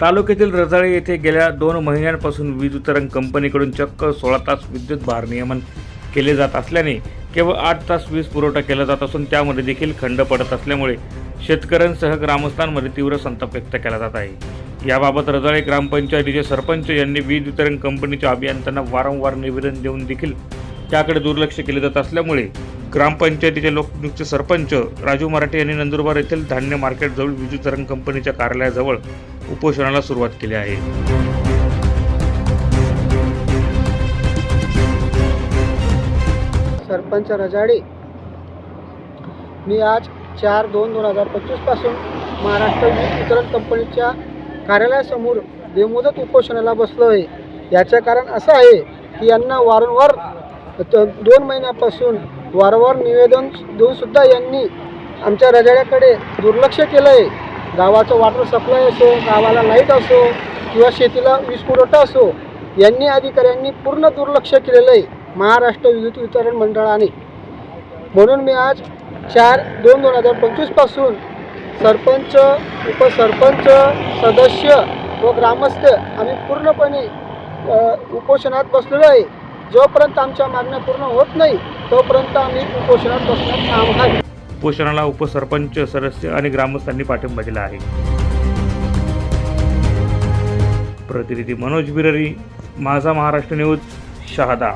तालुक्यातील रजाळे येथे गेल्या दोन महिन्यांपासून वीज वितरण कंपनीकडून चक्क सोळा तास विद्युत भारनियमन केले जात असल्याने केवळ आठ तास वीज पुरवठा केला जात असून त्यामध्ये देखील खंड पडत असल्यामुळे शेतकऱ्यांसह ग्रामस्थांमध्ये तीव्र संताप व्यक्त केला जात आहे. याबाबत रजाळे ग्रामपंचायतीचे सरपंच यांनी वीज वितरण कंपनीच्या अभियंत्यांना वारंवार निवेदन देऊन देखील त्याकडे दुर्लक्ष केले जात असल्यामुळे ग्रामपंचायतीचे लोकनियुक्त सरपंच राजू मराठे यांनी नंदुरबार येथील धान्य मार्केटजवळ वीज कंपनीच्या कार्यालयाजवळ उपोषणाला सुरुवात केली आहे. सरपंच रजाडे मी आज चार दोन दोन हजार पंचवीसपासून महाराष्ट्र वीज वितरण कंपनीच्या कार्यालयासमोर बेमुदत उपोषणाला बसलो आहे याचं कारण असं आहे की यांना वारंवार दोन महिन्यापासून वारंवार निवेदन देऊनसुद्धा यांनी आमच्या रजाड्याकडे दुर्लक्ष केलं आहे गावाचं वॉटर सप्लाय असो गावाला लाइट असो किंवा शेतीला वीज पुरवठा असो यांनी अधिकाऱ्यांनी पूर्ण दुर्लक्ष केलेलं आहे महाराष्ट्र विद्युत वितरण मंडळाने. म्हणून मी आज चार दोन दोन हजार पंचवीसपासून सरपंच उपसरपंच सदस्य व ग्रामस्थ आम्ही पूर्णपणे उपोषणात बसलेलो आहे. जोपर्यंत आमच्या मागण्या पूर्ण होत नाही तोपर्यंत आम्ही उपोषणात बसण्यात काम आहे. उपोषणाला उपसरपंच सदस्य आणि ग्रामस्थांनी पाठिंबा दिला आहे. प्रतिनिधी मनोज बिररी माझा महाराष्ट्र न्यूज शहादा.